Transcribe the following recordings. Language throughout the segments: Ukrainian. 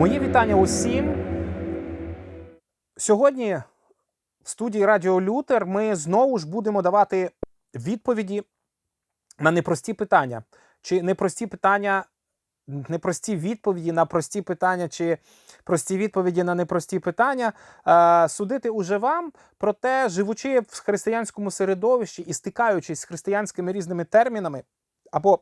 Мої вітання усім. Сьогодні в студії Радіо Лютер ми знову ж будемо давати відповіді на непрості питання. Чи непрості питання, непрості відповіді на прості питання, чи прості відповіді на непрості питання. Е, судити уже вам, проте, живучи в християнському середовищі і стикаючись з християнськими різними термінами або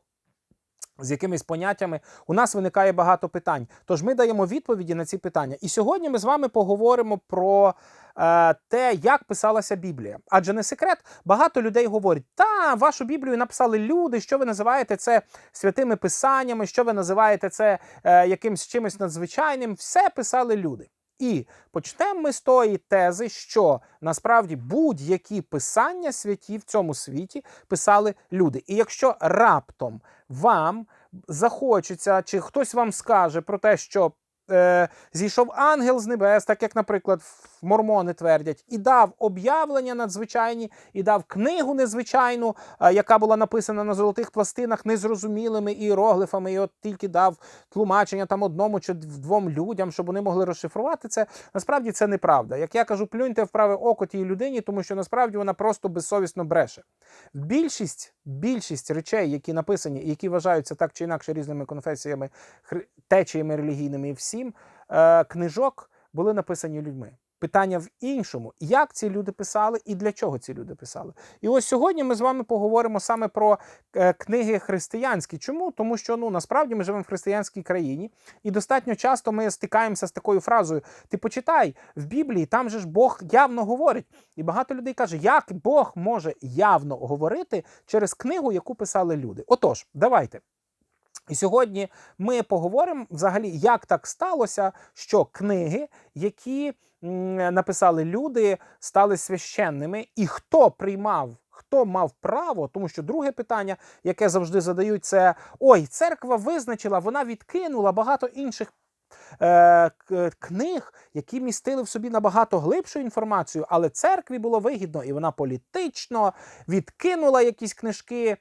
з якимись поняттями, у нас виникає багато питань. Тож ми даємо відповіді на ці питання. І сьогодні ми з вами поговоримо про е, те, як писалася Біблія. Адже не секрет, багато людей говорять: та вашу Біблію написали люди, що ви називаєте це святими писаннями, що ви називаєте це е, якимсь чимось надзвичайним. Все писали люди. І почнемо ми з тої тези, що насправді будь-які писання святі в цьому світі писали люди. І якщо раптом вам захочеться, чи хтось вам скаже про те, що е, зійшов ангел з небес, так як, наприклад, мормони твердять, і дав об'явлення надзвичайні, і дав книгу незвичайну, е, яка була написана на золотих пластинах незрозумілими іероглифами, і от тільки дав тлумачення там одному чи двом людям, щоб вони могли розшифрувати це. Насправді це неправда. Як я кажу, плюньте в праве око тій людині, тому що насправді вона просто безсовісно бреше. Більшість, більшість речей, які написані, які вважаються так чи інакше різними конфесіями, течіями релігійними і всім, е, книжок були написані людьми. Питання в іншому, як ці люди писали і для чого ці люди писали. І ось сьогодні ми з вами поговоримо саме про е, книги християнські. Чому? Тому що ну насправді ми живемо в християнській країні, і достатньо часто ми стикаємося з такою фразою: ти почитай в Біблії, там же ж Бог явно говорить. І багато людей каже, як Бог може явно говорити через книгу, яку писали люди. Отож, давайте. І сьогодні ми поговоримо взагалі, як так сталося, що книги, які написали люди, стали священними, і хто приймав, хто мав право, тому що друге питання, яке завжди задають, це ой, церква визначила, вона відкинула багато інших. е, Книг, які містили в собі набагато глибшу інформацію, але церкві було вигідно, і вона політично відкинула якісь книжки,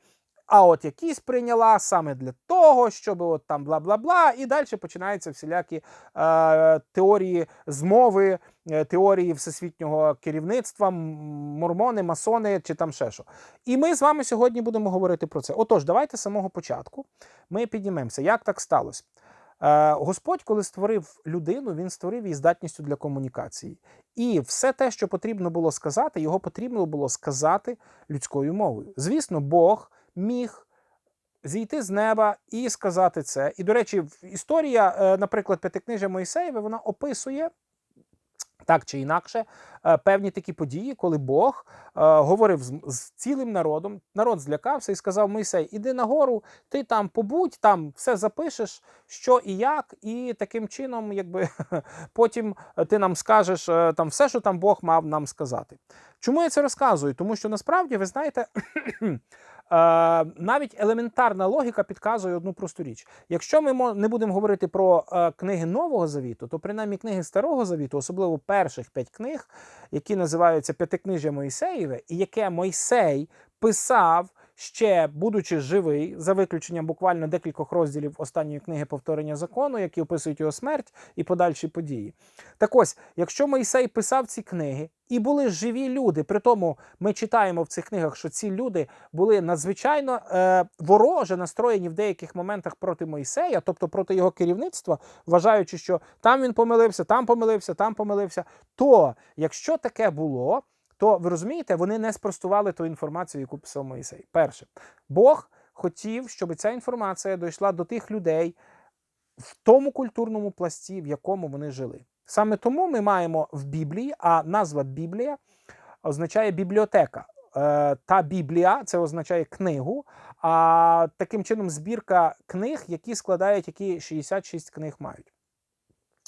а от якісь прийняла саме для того, щоб от там бла бла бла, і далі починаються всілякі е, теорії змови, е, теорії всесвітнього керівництва, мормони, масони чи там ще що. І ми з вами сьогодні будемо говорити про це. Отож, давайте з самого початку ми піднімемося. Як так сталося? Е, Господь, коли створив людину, він створив її здатністю для комунікації. І все те, що потрібно було сказати, його потрібно було сказати людською мовою. Звісно, Бог міг зійти з неба і сказати це. І, до речі, історія, е, наприклад, П'ятикнижя Моїсеєва, вона описує. Так чи інакше, е, певні такі події, коли Бог е, говорив з, цілим народом, народ злякався і сказав: Мойсей, іди нагору, ти там побудь, там все запишеш, що і як, і таким чином, якби потім ти нам скажеш е, там все, що там Бог мав нам сказати. Чому я це розказую? Тому що насправді ви знаєте. Е, навіть елементарна логіка підказує одну просту річ. Якщо ми не будемо говорити про е, книги Нового Завіту, то принаймні книги Старого Завіту, особливо перших п'ять книг, які називаються П'ятикнижжя Моїсеєве, і яке Мойсей писав ще будучи живий, за виключенням буквально декількох розділів останньої книги повторення закону, які описують його смерть і подальші події. Так ось, якщо Мойсей писав ці книги і були живі люди, при тому ми читаємо в цих книгах, що ці люди були надзвичайно е, вороже настроєні в деяких моментах проти Мойсея, тобто проти його керівництва, вважаючи, що там він помилився, там помилився, там помилився. То якщо таке було, то ви розумієте, вони не спростували ту інформацію, яку писав Моїсей. Перше, Бог хотів, щоб ця інформація дійшла до тих людей в тому культурному пласті, в якому вони жили. Саме тому ми маємо в Біблії, а назва Біблія означає бібліотека. Е, Та Біблія це означає книгу, а таким чином збірка книг, які складають, які 66 книг мають.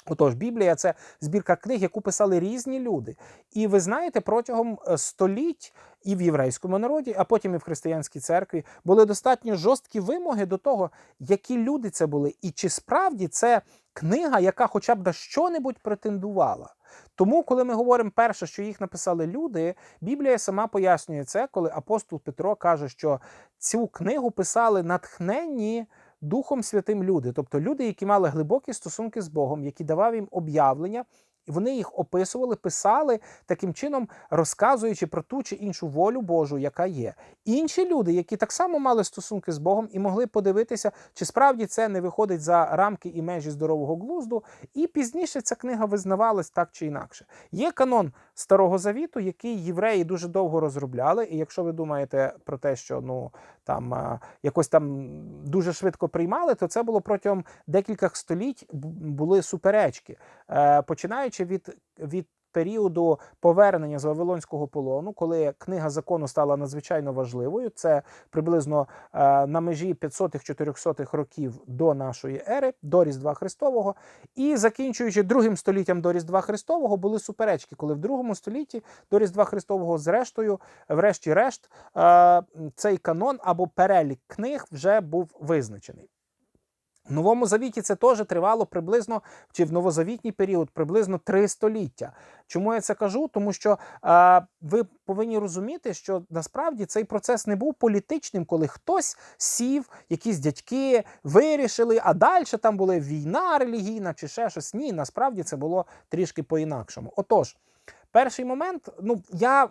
Отож, Біблія це збірка книг, яку писали різні люди. І ви знаєте, протягом е, століть і в єврейському народі, а потім і в християнській церкві були достатньо жорсткі вимоги до того, які люди це були, і чи справді це книга, яка хоча б на що-небудь претендувала. Тому, коли ми говоримо перше, що їх написали люди, Біблія сама пояснює це, коли апостол Петро каже, що цю книгу писали натхненні Духом Святим люди, тобто люди, які мали глибокі стосунки з Богом, які давав їм об'явлення. І вони їх описували, писали таким чином, розказуючи про ту чи іншу волю Божу, яка є. Інші люди, які так само мали стосунки з Богом і могли подивитися, чи справді це не виходить за рамки і межі здорового глузду. І пізніше ця книга визнавалась так чи інакше. Є канон Старого Завіту, який євреї дуже довго розробляли. І якщо ви думаєте про те, що ну там якось там дуже швидко приймали, то це було протягом декількох століть були суперечки, Е, починаючи від, від періоду повернення з Вавилонського полону, коли книга закону стала надзвичайно важливою. Це приблизно е, на межі 500-400 років до нашої ери, до Різдва Христового. І закінчуючи другим століттям до Різдва Христового, були суперечки, коли в другому столітті до Різдва Христового, зрештою, врешті-решт, е, цей канон або перелік книг вже був визначений. В Новому Завіті це теж тривало приблизно, чи в новозавітній період приблизно три століття. Чому я це кажу? Тому що е, ви повинні розуміти, що насправді цей процес не був політичним, коли хтось сів, якісь дядьки вирішили, а далі там була війна релігійна чи ще щось. Ні, насправді це було трішки по-інакшому. Отож. Перший момент, ну я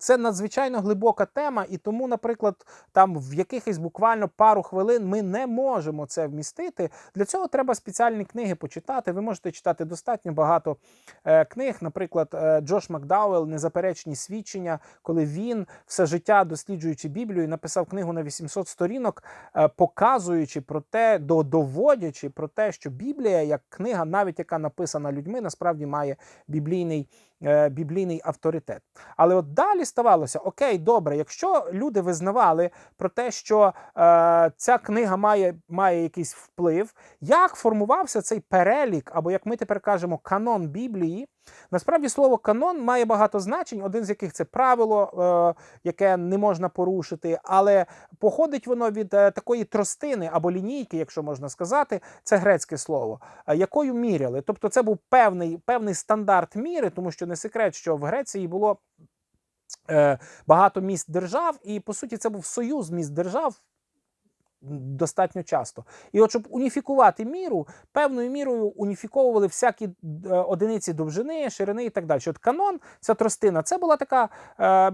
це надзвичайно глибока тема, і тому, наприклад, там в якихось буквально пару хвилин ми не можемо це вмістити. Для цього треба спеціальні книги почитати. Ви можете читати достатньо багато е, книг. Наприклад, е, Джош Макдауел Незаперечні свідчення, коли він все життя досліджуючи Біблію, написав книгу на 800 сторінок, е, показуючи про те, до- доводячи про те, що Біблія, як книга, навіть яка написана людьми, насправді має біблійний е, біблійний авторитет. Але от далі ставалося: окей, добре, якщо люди визнавали про те, що е, ця книга має, має якийсь вплив, як формувався цей перелік, або як ми тепер кажемо, канон Біблії. Насправді слово канон має багато значень, один з яких це правило, е, яке не можна порушити, але походить воно від е, такої тростини або лінійки, якщо можна сказати, це грецьке слово, е, якою міряли. Тобто це був певний, певний стандарт міри, тому що не секрет, що в Греції було багато міст держав, і по суті це був союз міст держав. Достатньо часто. І от щоб уніфікувати міру, певною мірою уніфіковували всякі е, одиниці довжини, ширини і так далі. От канон, ця тростина, це була така е,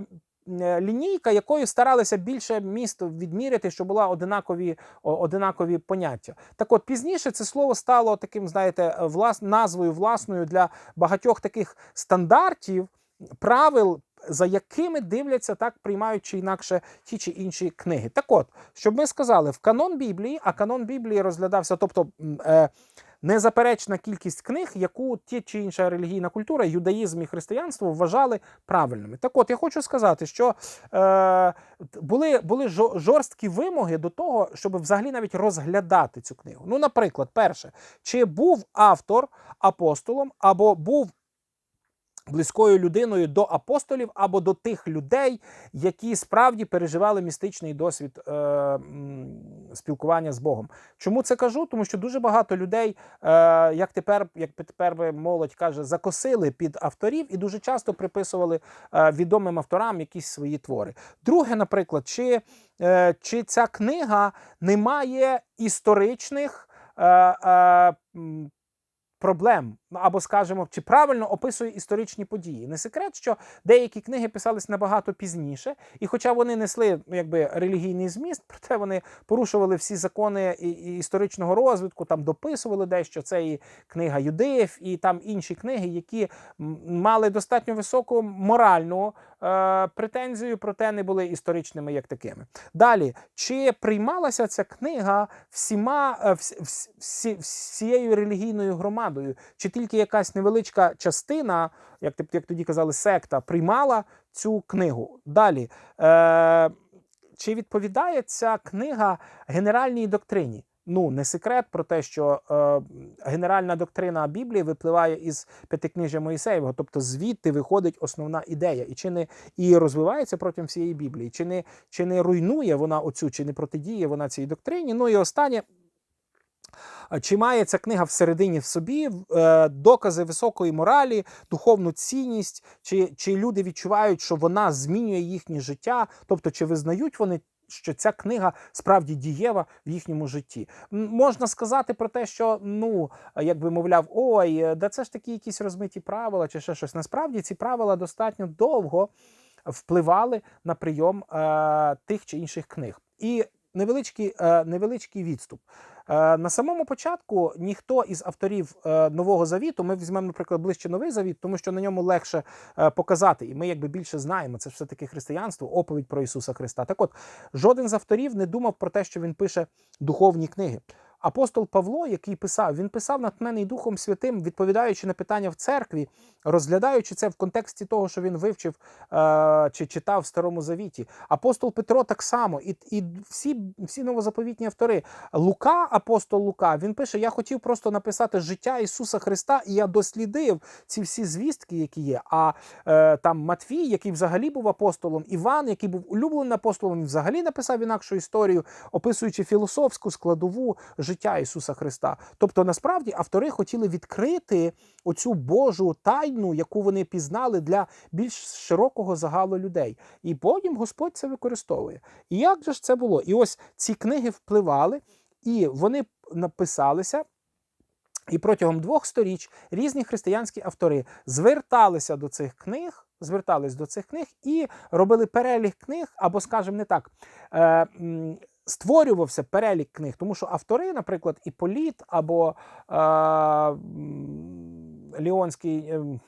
е, лінійка, якою старалися більше міст відміряти, щоб була одинакові, одинакові поняття. Так от пізніше це слово стало таким, знаєте, влас, назвою власною для багатьох таких стандартів, правил, за якими дивляться, так приймають чи інакше ті чи інші книги. Так от, щоб ми сказали, в канон Біблії, а канон Біблії розглядався, тобто е, незаперечна кількість книг, яку ті чи інша релігійна культура, юдаїзм і християнство вважали правильними. Так от, я хочу сказати, що е, були, були жорсткі вимоги до того, щоб взагалі навіть розглядати цю книгу. Ну, наприклад, перше, чи був автор апостолом або був близькою людиною до апостолів або до тих людей, які справді переживали містичний досвід е, спілкування з Богом. Чому це кажу? Тому що дуже багато людей, е, як тепер, як тепер молодь каже, закосили під авторів і дуже часто приписували е, відомим авторам якісь свої твори. Друге, наприклад, чи, е, чи ця книга не має історичних. Е, е, проблем, або скажімо, чи правильно описує історичні події. Не секрет, що деякі книги писались набагато пізніше, і хоча вони несли ну, якби релігійний зміст, проте вони порушували всі закони і, і історичного розвитку, там дописували дещо. Це і книга Юдеїв, і там інші книги, які мали достатньо високу моральну е, претензію, проте не були історичними як такими. Далі, чи приймалася ця книга всіма е, вс- вс- всі, всією релігійною громадою, чи тільки якась невеличка частина, як, як тоді казали, секта, приймала цю книгу? Далі, е, чи відповідає ця книга генеральній доктрині? Ну, не секрет про те, що е, генеральна доктрина Біблії випливає із п'ятикнижжя Моїсеєвого, тобто звідти виходить основна ідея, і чи не і розвивається протягом всієї Біблії, чи не, чи не руйнує вона оцю, чи не протидіє вона цій доктрині. Ну і останнє. А Чи має ця книга всередині в собі е, докази високої моралі, духовну цінність, чи, чи люди відчувають, що вона змінює їхнє життя? Тобто, чи визнають вони що ця книга справді дієва в їхньому житті. Можна сказати про те, що ну якби мовляв, ой, е, да це ж такі якісь розмиті правила чи ще щось. Насправді ці правила достатньо довго впливали на прийом е, тих чи інших книг. І невеличкий, е, невеличкий відступ. Е, на самому початку ніхто із авторів е, Нового Завіту, ми візьмемо, наприклад, ближче новий завіт, тому що на ньому легше е, показати, і ми якби більше знаємо. Це все таки християнство, оповідь про Ісуса Христа. Так от, жоден з авторів не думав про те, що він пише духовні книги. Апостол Павло, який писав, він писав натхнений Духом Святим, відповідаючи на питання в церкві, розглядаючи це в контексті того, що він вивчив е, чи читав в Старому Завіті. Апостол Петро так само, і, і всі, всі новозаповітні автори. Лука, апостол Лука, він пише: Я хотів просто написати життя Ісуса Христа, і я дослідив ці всі звістки, які є. А е, там Матвій, який взагалі був апостолом, Іван, який був улюбленим апостолом, він взагалі написав інакшу історію, описуючи філософську складову життя Ісуса Христа. Тобто, насправді автори хотіли відкрити оцю Божу тайну, яку вони пізнали для більш широкого загалу людей. І потім Господь це використовує. І як же ж це було? І ось ці книги впливали, і вони написалися. І протягом двох сторіч різні християнські автори зверталися до цих книг, звертались до цих книг і робили перелік книг, або, скажімо, не так. Створювався перелік книг, тому що автори, наприклад, Іполіт або е, Ліонський, е,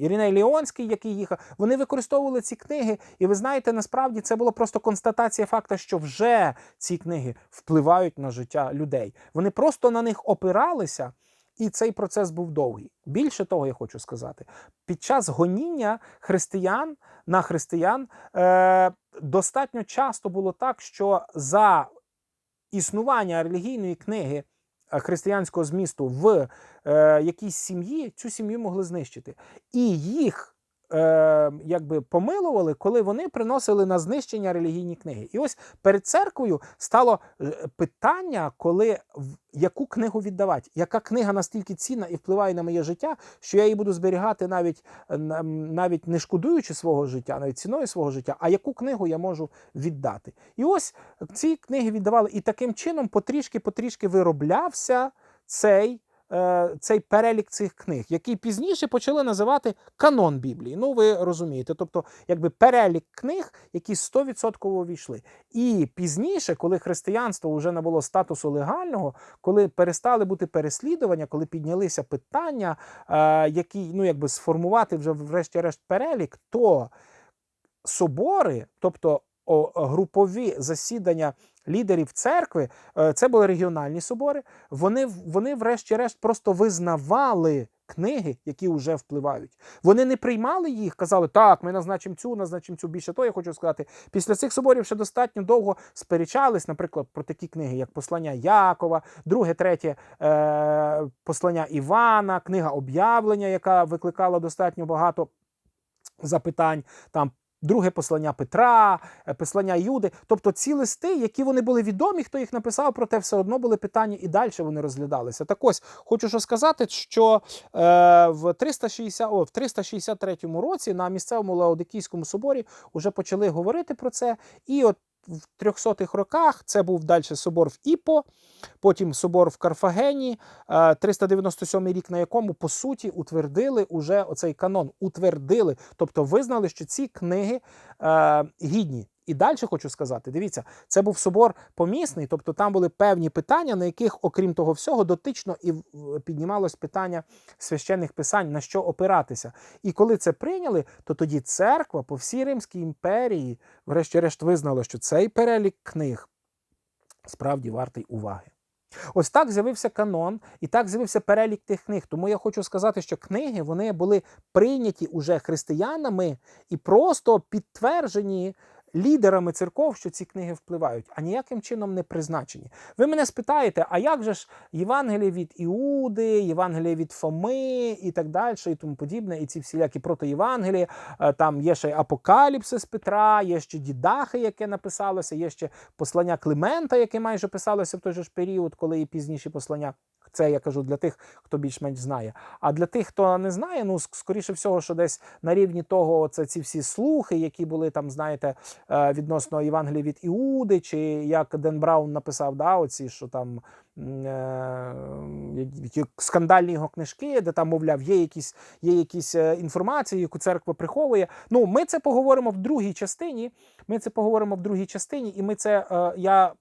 Іриней Ліонський, який їхав, вони використовували ці книги, і ви знаєте, насправді це була просто констатація факту, що вже ці книги впливають на життя людей. Вони просто на них опиралися. І цей процес був довгий. Більше того, я хочу сказати, під час гоніння християн на християн е, достатньо часто було так, що за існування релігійної книги е, християнського змісту в е, якійсь сім'ї цю сім'ю могли знищити. І їх е, якби помилували, коли вони приносили на знищення релігійні книги. І ось перед церквою стало е, питання, коли яку книгу віддавати, яка книга настільки цінна і впливає на моє життя, що я її буду зберігати навіть, е, навіть не шкодуючи свого життя, навіть ціною свого життя, а яку книгу я можу віддати. І ось ці книги віддавали, і таким чином потрішки-потрішки вироблявся цей. Е, Цей перелік цих книг, який пізніше почали називати канон Біблії. Ну, ви розумієте, тобто, якби перелік книг, які 100% увійшли. І пізніше, коли християнство вже набуло статусу легального, коли перестали бути переслідування, коли піднялися питання, е, які ну якби сформувати вже врешті-решт перелік, то собори, тобто групові засідання лідерів церкви, е, це були регіональні собори. Вони, вони, врешті-решт, просто визнавали. Книги, які вже впливають, вони не приймали їх, казали, так, ми назначимо цю, назначимо цю. Більше того, я хочу сказати, після цих соборів ще достатньо довго сперечались, наприклад, про такі книги, як Послання Якова, друге, третє е, послання Івана, книга об'явлення, яка викликала достатньо багато запитань. Там друге послання Петра, е, послання Юди. Тобто ці листи, які вони були відомі, хто їх написав, проте все одно були питання і далі вони розглядалися. Так ось хочу що сказати, що е, в 360, о, в 363 році на місцевому Лаодикійському соборі вже почали говорити про це. І от в 300-х роках. Це був далі собор в Іпо, потім собор в Карфагені, е, 397 рік, на якому по суті утвердили уже оцей канон, утвердили, тобто визнали, що ці книги е, гідні. І далі хочу сказати: дивіться, це був собор помісний, тобто там були певні питання, на яких, окрім того всього, дотично і піднімалось питання священних писань, на що опиратися. І коли це прийняли, то тоді церква по всій Римській імперії, врешті-решт, визнала, що цей перелік книг справді вартий уваги. Ось так з'явився канон, і так з'явився перелік тих книг. Тому я хочу сказати, що книги вони були прийняті уже християнами і просто підтверджені лідерами церков, що ці книги впливають, а ніяким чином не призначені. Ви мене спитаєте, а як же ж Євангеліє від Іуди, Євангеліє від Фоми і так далі, і тому подібне, і ці всілякі протоєвангелії, Е, там є ще Апокаліпсис Петра, є ще Дідахи, яке написалося, є ще послання Климента, яке майже писалося в той же ж період, коли і пізніші послання. Це я кажу для тих, хто більш-менш знає. А для тих, хто не знає, ну скоріше всього, що десь на рівні того, це ці всі слухи, які були там, знаєте, е, відносно Євангелія від Іуди, чи як Ден Браун написав, да, оці, що там е, скандальні його книжки, де там, мовляв, є якісь, є якісь е, інформації, яку церква приховує. Ну, ми це поговоримо в другій частині. Ми це поговоримо в другій частині, і ми це я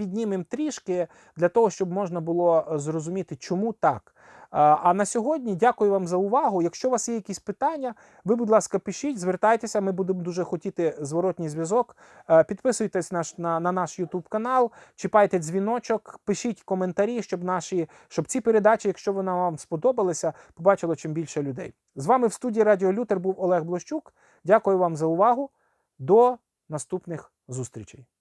м, піднімем трішки для того, щоб можна було е, зрозуміти, чому так. Е, А на сьогодні дякую вам за увагу. Якщо у вас є якісь питання, ви, будь ласка, пишіть, звертайтеся. Ми будемо дуже хотіти зворотній зв'язок. Е, Підписуйтесь наш, на, на наш YouTube канал, чіпайте дзвіночок, пишіть коментарі, щоб наші, щоб ці передачі, якщо вони вам сподобалися, побачило чим більше людей. З вами в студії Радіо Лютер був Олег Блощук. Дякую вам за увагу. До наступних зустрічей.